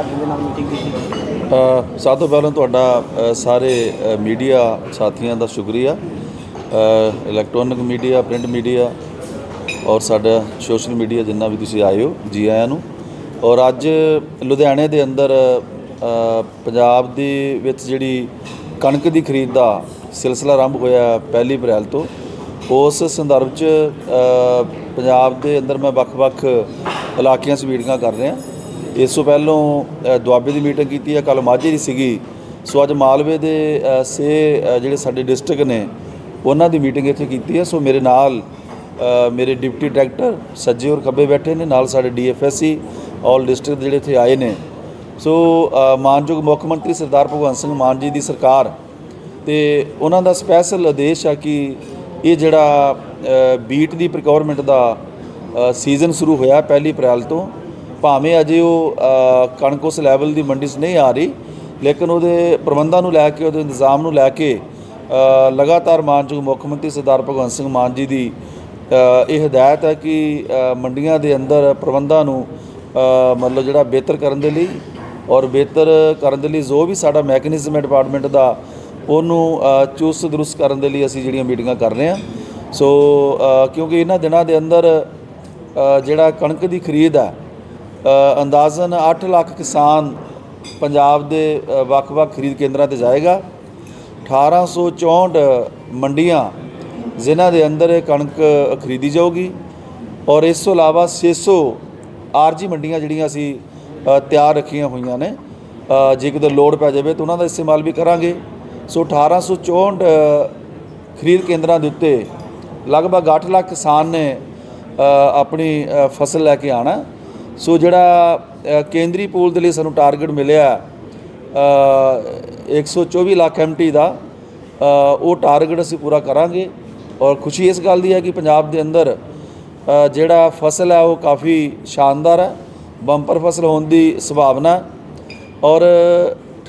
ਅਧਿਕਾਰੀਆਂ ਦੇ ਨਾਲ ਮੀਟਿੰਗ ਕੀਤੀ ਅ, ਸਭ ਤੋਂ ਪਹਿਲਾਂ ਤੁਹਾਡਾ ਅ, ਸਾਰੇ ਅ, ਮੀਡੀਆ ਸਾਥੀਆਂ ਦਾ ਸ਼ੁਕਰੀਆ। ਅ, ਇਲੈਕਟ੍ਰੋਨਿਕ ਮੀਡੀਆ ਪ੍ਰਿੰਟ ਮੀਡੀਆ ਔਰ ਸਾਡਾ ਸੋਸ਼ਲ ਮੀਡੀਆ ਜਿੰਨਾ ਵੀ ਤੁਸੀਂ ਆਏ ਹੋ ਜੀ ਆਇਆਂ ਨੂੰ। ਔਰ ਅੱਜ ਲੁਧਿਆਣੇ ਦੇ ਅੰਦਰ ਅ, ਪੰਜਾਬ ਦੇ ਵਿੱਚ ਜਿਹੜੀ ਕਣਕ ਦੀ ਖਰੀਦ ਦਾ ਸਿਲਸਿਲਾ ਆਰੰਭ ਹੋਇਆ ਪਹਿਲੀ ਅਪ੍ਰੈਲ ਤੋਂ ਉਸ ਸੰਦਰਭ 'ਚ ਅ, ਪੰਜਾਬ ਦੇ ਅੰਦਰ ਮੈਂ ਵੱਖ-ਵੱਖ ਇਲਾਕਿਆਂ 'ਚ ਮੀਟਿੰਗਾਂ ਕਰ ਰਿਹਾ। ਇਸ ਤੋਂ ਪਹਿਲੋਂ ਦੁਆਬੇ ਦੀ ਮੀਟਿੰਗ ਕੀਤੀ ਹੈ ਕੱਲ ਮਾਝੇ ਦੀ ਸੀਗੀ। ਸੋ ਅੱਜ ਮਾਲਵੇ ਦੇ ਅ, ਸੇ ਜਿਹੜੇ ਸਾਡੇ ਡਿਸਟ੍ਰਿਕਟ ਨੇ ਉਹਨਾਂ ਦੀ ਮੀਟਿੰਗ ਇੱਥੇ ਕੀਤੀ ਹੈ। ਸੋ ਮੇਰੇ ਨਾਲ ਮੇਰੇ ਡਿਪਟੀ ਡਾਇਰੈਕਟਰ ਸੱਜੇ ਔਰ ਖੱਬੇ ਬੈਠੇ ਨੇ ਨਾਲ ਸਾਡੇ ਡੀਐਫਐਸਸੀ ਆਲ ਡਿਸਟ੍ਰਿਕਟ ਜਿਹੜੇ ਇੱਥੇ ਆਏ ਨੇ। ਸੋ ਮਾਨਯੋਗ ਮੁੱਖ ਮੰਤਰੀ ਸਰਦਾਰ ਭਗਵੰਤ ਸਿੰਘ ਮਾਨ ਜੀ ਦੀ ਸਰਕਾਰ ਤੇ ਉਹਨਾਂ ਦਾ ਸਪੈਸ਼ਲ ਆਦੇਸ਼ ਆ ਕਿ ਇਹ ਜਿਹੜਾ ਬੀਟ ਦੀ ਪ੍ਰੋਕਿਉਰਮੈਂਟ ਦਾ ਸੀਜ਼ਨ ਸ਼ੁਰੂ ਹੋਇਆ ਪਹਿਲੀ ਅਪ੍ਰੈਲ ਤੋਂ। ਭਾਵੇਂ ਅਜੇ ਉਹ ਕਣਕ ਉਸ ਲੈਵਲ ਦੀ ਮੰਡੀ 'ਚ ਨਹੀਂ ਆ ਰਹੀ, ਲੇਕਿਨ ਉਹਦੇ ਪ੍ਰਬੰਧਾਂ ਨੂੰ ਲੈ ਕੇ, ਉਹਦੇ ਇੰਤਜ਼ਾਮ ਨੂੰ ਲੈ ਕੇ ਲਗਾਤਾਰ ਮਾਨਯੋਗ ਮੁੱਖ ਮੰਤਰੀ ਸਰਦਾਰ ਭਗਵੰਤ ਸਿੰਘ ਮਾਨ ਜੀ ਦੀ ਇਹ ਹਦਾਇਤ ਹੈ ਕਿ ਮੰਡੀਆਂ ਦੇ ਅੰਦਰ ਪ੍ਰਬੰਧਾਂ ਨੂੰ ਮਤਲਬ ਜਿਹੜਾ ਬਿਹਤਰ ਕਰਨ ਦੇ ਲਈ ਔਰ ਬਿਹਤਰ ਕਰਨ ਦੇ ਲਈ ਜੋ ਵੀ ਸਾਡਾ ਮੈਕੈਨਿਜ਼ਮ ਹੈ ਡਿਪਾਰਟਮੈਂਟ ਦਾ, ਉਹਨੂੰ ਚੁਸਤ ਦਰੁਸਤ ਕਰਨ ਦੇ ਲਈ ਅਸੀਂ ਜਿਹੜੀਆਂ ਮੀਟਿੰਗਾਂ ਕਰ ਰਹੇ ਹਾਂ। ਸੋ ਕਿਉਂਕਿ ਇਹਨਾਂ ਦਿਨਾਂ ਦੇ ਅੰਦਰ ਜਿਹੜਾ ਕਣਕ ਦੀ ਖਰੀਦ ਹੈ ਅੰਦਾਜ਼ਨ 8 ਲੱਖ ਕਿਸਾਨ ਪੰਜਾਬ ਦੇ ਵੱਖ-ਵੱਖ ਖਰੀਦ ਕੇਂਦਰਾਂ ਤੇ ਜਾਏਗਾ। 1864 ਮੰਡੀਆਂ ਜਿਨ੍ਹਾਂ ਦੇ ਅੰਦਰ ਇਹ ਕਣਕ ਖਰੀਦੀ ਜਾਊਗੀ ਔਰ ਇਸ ਤੋਂ ਇਲਾਵਾ 600 ਆਰਜੀ ਮੰਡੀਆਂ ਜਿਹੜੀਆਂ ਅਸੀਂ ਤਿਆਰ ਰੱਖੀਆਂ ਹੋਈਆਂ ਨੇ ਜੇ ਕਿਤੇ ਲੋੜ ਪੈ ਜਾਵੇ ਤਾਂ ਉਹਨਾਂ ਦਾ ਇਸਤੇਮਾਲ ਵੀ ਕਰਾਂਗੇ। ਸੋ 1864 ਖਰੀਦ ਕੇਂਦਰਾਂ ਦੇ ਉੱਤੇ ਲਗਭਗ 8 ਲੱਖ ਕਿਸਾਨ ਨੇ ਆਪਣੀ ਫਸਲ ਲੈ ਕੇ ਆਣਾ ਸੋ ਜਿਹੜਾ ਕੇਂਦਰੀ ਪੂਲ ਦੇ ਲਈ ਸਾਨੂੰ ਟਾਰਗੇਟ ਮਿਲਿਆ ਅ, 124 ਲੱਖ ਐਮਟੀ ਦਾ ਉਹ ਟਾਰਗੇਟ ਅਸੀਂ ਪੂਰਾ ਕਰਾਂਗੇ ਔਰ ਖੁਸ਼ੀ ਇਸ ਗੱਲ ਦੀ ਹੈ ਕਿ ਪੰਜਾਬ ਦੇ ਅੰਦਰ ਜਿਹੜਾ ਫਸਲ ਹੈ ਉਹ ਕਾਫੀ ਸ਼ਾਨਦਾਰ ਹੈ ਬੰਪਰ ਫਸਲ ਹੋਣ ਦੀ ਸੰਭਾਵਨਾ ਹੈ ਔਰ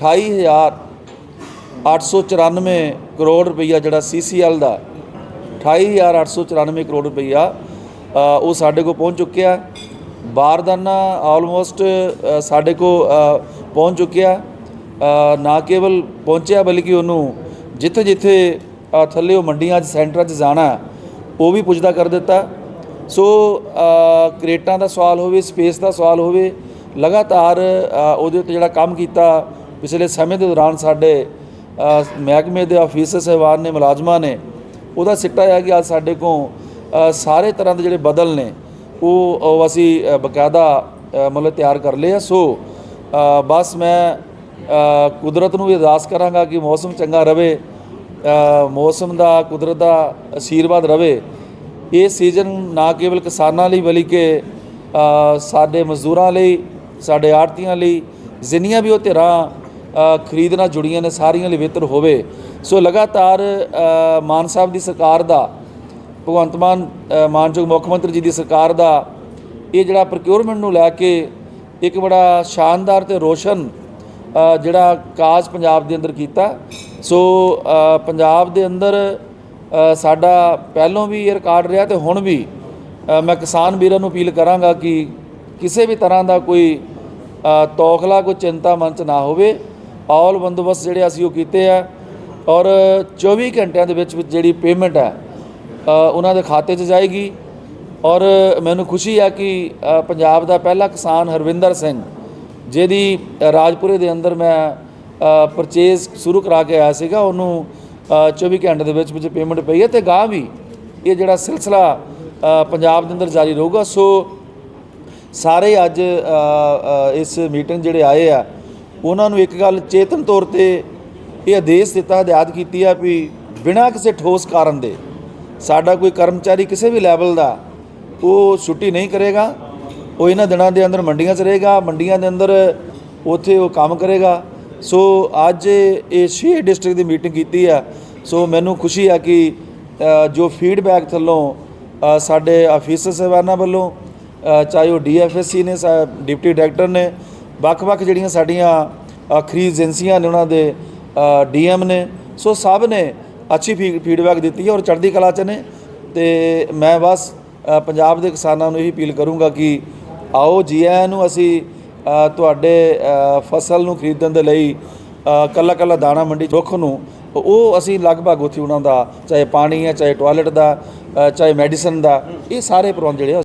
28000 894 ਕਰੋੜ ਰੁਪਈਆ ਜਿਹੜਾ ਸੀਸੀਐਲ ਦਾ 28894 ਕਰੋੜ ਰੁਪਈਆ ਉਹ ਸਾਡੇ ਕੋਲ ਪਹੁੰਚ ਚੁੱਕਿਆ ਬਾਰਦਾਨਾ ਆਲਮੋਸਟ ਸਾਡੇ ਕੋਲ ਪਹੁੰਚ ਚੁੱਕਿਆ। ਨਾ ਕੇਵਲ ਪਹੁੰਚਿਆ ਬਲਕਿ ਉਹਨੂੰ ਜਿੱਥੇ ਜਿੱਥੇ ਥੱਲੇ ਉਹ ਮੰਡੀਆਂ 'ਚ ਸੈਂਟਰਾਂ 'ਚ ਜਾਣਾ ਉਹ ਵੀ ਪੁੱਜਦਾ ਕਰ ਦਿੱਤਾ। ਸੋ ਅ, ਕ੍ਰੇਟਾਂ ਦਾ ਸਵਾਲ ਹੋਵੇ ਸਪੇਸ ਦਾ ਸਵਾਲ ਹੋਵੇ ਲਗਾਤਾਰ ਉਹਦੇ ਉੱਤੇ ਜਿਹੜਾ ਕੰਮ ਕੀਤਾ ਪਿਛਲੇ ਸਮੇਂ ਦੇ ਦੌਰਾਨ ਸਾਡੇ ਮਹਿਕਮੇ ਦੇ ਆਫੀਸਰ ਸਹਿਬਾਨ ਨੇ ਮੁਲਾਜ਼ਮਾਂ ਨੇ ਉਹਦਾ ਸਿੱਟਾ ਹੈ ਕਿ ਅੱਜ ਸਾਡੇ ਕੋਲ ਸਾਰੇ ਤਰ੍ਹਾਂ ਦੇ ਜਿਹੜੇ ਬਦਲ ਨੇ ਉਹ ਉਹ ਅਸੀਂ ਅ, ਬਕਾਇਦਾ ਮਤਲਬ ਤਿਆਰ ਕਰ ਲਏ ਆ। ਸੋ ਬਸ ਮੈਂ ਕੁਦਰਤ ਨੂੰ ਵੀ ਅਰਦਾਸ ਕਰਾਂਗਾ ਕਿ ਮੌਸਮ ਚੰਗਾ ਰਵੇ ਮੌਸਮ ਦਾ ਕੁਦਰਤ ਦਾ ਆਸ਼ੀਰਵਾਦ ਰਵੇ। ਇਹ ਸੀਜ਼ਨ ਨਾ ਕੇਵਲ ਕਿਸਾਨਾਂ ਲਈ ਬਲਕਿ ਸਾਡੇ ਮਜ਼ਦੂਰਾਂ ਲਈ ਸਾਡੇ ਆੜਤੀਆਂ ਲਈ ਜਿੰਨੀਆਂ ਵੀ ਉਹ ਧਿਰਾਂ ਅ, ਖਰੀਦ ਨਾਲ ਜੁੜੀਆਂ ਨੇ ਸਾਰੀਆਂ ਲਈ ਬਿਹਤਰ ਹੋਵੇ। ਸੋ ਲਗਾਤਾਰ ਮਾਨ ਸਾਹਿਬ ਦੀ ਸਰਕਾਰ ਦਾ ਭਗਵੰਤ ਮਾਨ ਮਾਨਯੋਗ ਮੁੱਖ ਮੰਤਰੀ ਜੀ ਦੀ ਸਰਕਾਰ ਦਾ, ਇਹ ਜਿਹੜਾ ਪ੍ਰੋਕਿਉਰਮੈਂਟ ਨੂੰ ਲੈ ਕੇ ਇੱਕ ਬੜਾ ਸ਼ਾਨਦਾਰ ਤੇ ਰੋਸ਼ਨ ਜਿਹੜਾ ਕਾਜ ਪੰਜਾਬ ਦੇ ਅੰਦਰ ਕੀਤਾ। ਸੋ ਪੰਜਾਬ ਦੇ ਅੰਦਰ ਸਾਡਾ ਪਹਿਲੋਂ ਵੀ ਇਹ ਰਿਕਾਰਡ ਰਿਹਾ ਤੇ ਹੁਣ ਵੀ ਮੈਂ ਕਿਸਾਨ ਵੀਰਾਂ ਨੂੰ ਅਪੀਲ ਕਰਾਂਗਾ ਕਿ ਕਿਸੇ ਵੀ ਤਰ੍ਹਾਂ ਦਾ ਕੋਈ ਤੌਖਲਾ, ਕੋਈ ਚਿੰਤਾ ਮਨ 'ਚ ਨਾ ਹੋਵੇ। ਆਲ ਬੰਦੋਬਸਤ ਜਿਹੜੇ ਅਸੀਂ ਉਹ ਕੀਤੇ ਆ ਔਰ 24 ਘੰਟਿਆਂ ਦੇ ਵਿੱਚ ਵਿੱਚ ਜਿਹੜੀ ਪੇਮੈਂਟ ਹੈ ਉਹਨਾਂ ਦੇ ਖਾਤੇ 'ਚ ਜਾਏਗੀ ਔਰ ਮੈਨੂੰ ਖੁਸ਼ੀ ਆ ਕਿ ਪੰਜਾਬ ਦਾ ਪਹਿਲਾ ਕਿਸਾਨ ਹਰਵਿੰਦਰ ਸਿੰਘ ਜਿਹਦੀ ਰਾਜਪੁਰੇ ਦੇ ਅੰਦਰ ਮੈਂ ਪਰਚੇਜ਼ ਸ਼ੁਰੂ ਕਰਾ ਕੇ ਆਇਆ ਸੀਗਾ ਉਹਨੂੰ ਅ, 24 ਘੰਟੇ ਦੇ ਵਿੱਚ ਵਿੱਚ ਪੇਮੈਂਟ ਪਈ ਹੈ ਤੇ ਗਾਂ ਵੀ ਇਹ ਜਿਹੜਾ ਸਿਲਸਿਲਾ ਪੰਜਾਬ ਦੇ ਅੰਦਰ ਜਾਰੀ ਰਹੂਗਾ। ਸੋ ਸਾਰੇ ਅੱਜ ਇਸ ਮੀਟਿੰਗ ਜਿਹੜੇ ਆਏ ਆ ਉਹਨਾਂ ਨੂੰ ਇੱਕ ਗੱਲ ਚੇਤਨ ਤੌਰ ਤੇ ਇਹ ਆਦੇਸ਼ ਦਿੱਤਾ ਹਦਾਇਤ ਕੀਤੀ ਆ ਵੀ ਬਿਨਾਂ ਕਿਸੇ ਠੋਸ ਕਾਰਨ ਦੇ ਸਾਡਾ ਕੋਈ ਕਰਮਚਾਰੀ ਕਿਸੇ ਵੀ ਲੈਵਲ ਦਾ, ਉਹ ਛੁੱਟੀ ਨਹੀਂ ਕਰੇਗਾ, ਉਹ ਇਹਨਾਂ ਦਿਨਾਂ ਦੇ ਅੰਦਰ ਮੰਡੀਆਂ 'ਚ ਰਹੇਗਾ, ਮੰਡੀਆਂ ਦੇ ਅੰਦਰ ਉੱਥੇ ਉਹ ਕੰਮ ਕਰੇਗਾ। ਸੋ ਅੱਜ ਇਹ ਛੇ ਡਿਸਟ੍ਰਿਕਟ ਦੀ ਮੀਟਿੰਗ ਕੀਤੀ ਆ। ਸੋ ਮੈਨੂੰ ਖੁਸ਼ੀ ਆ ਕਿ ਜੋ ਫੀਡਬੈਕ ਥੱਲੋਂ ਸਾਡੇ ਆਫੀਸਰ ਸਾਹਿਬਾਨਾਂ ਵੱਲੋਂ ਚਾਹੇ ਉਹ ਡੀਐਫਐਸਸੀ ਨੇ, ਸਾ- ਡਿਪਟੀ ਡਾਇਰੈਕਟਰ ਨੇ, ਵੱਖ-ਵੱਖ ਜਿਹੜੀਆਂ ਸਾਡੀਆਂ ਖਰੀਦ ਏਜੰਸੀਆਂ ਨੇ ਉਹਨਾਂ ਦੇ ਡੀਐਮ ਨੇ, ਸੋ ਸਭ ਨੇ ਅੱਛੀ ਫੀਡਬੈਕ ਦਿੱਤੀ ਹੈ ਔਰ ਚੜ੍ਹਦੀ ਕਲਾ ਚ ਨੇ। ਤੇ ਮੈਂ ਬਸ ਪੰਜਾਬ ਦੇ ਕਿਸਾਨਾਂ ਨੂੰ ਇਹੀ ਅਪੀਲ ਕਰੂੰਗਾ ਕਿ ਆਓ ਜੀ ਆਇਆਂ ਨੂੰ ਅਸੀਂ ਤੁਹਾਡੇ ਫਸਲ ਨੂੰ ਖਰੀਦਣ ਦੇ ਲਈ ਅ, ਕੱਲਾ ਕੱਲਾ ਦਾਣਾ ਮੰਡੀ ਚੁੱਖ ਨੂੰ ਉਹ ਅਸੀਂ ਲਗਭਗ ਉੱਥੇ ਉਹਨਾਂ ਦਾ ਚਾਹੇ ਪਾਣੀ ਹੈ ਚਾਹੇ ਟਾਇਲਟ ਦਾ ਚਾਹੇ ਮੈਡੀਸਨ ਦਾ ਇਹ ਸਾਰੇ ਪ੍ਰਬੰਧ ਜਿਹੜੇ ਆ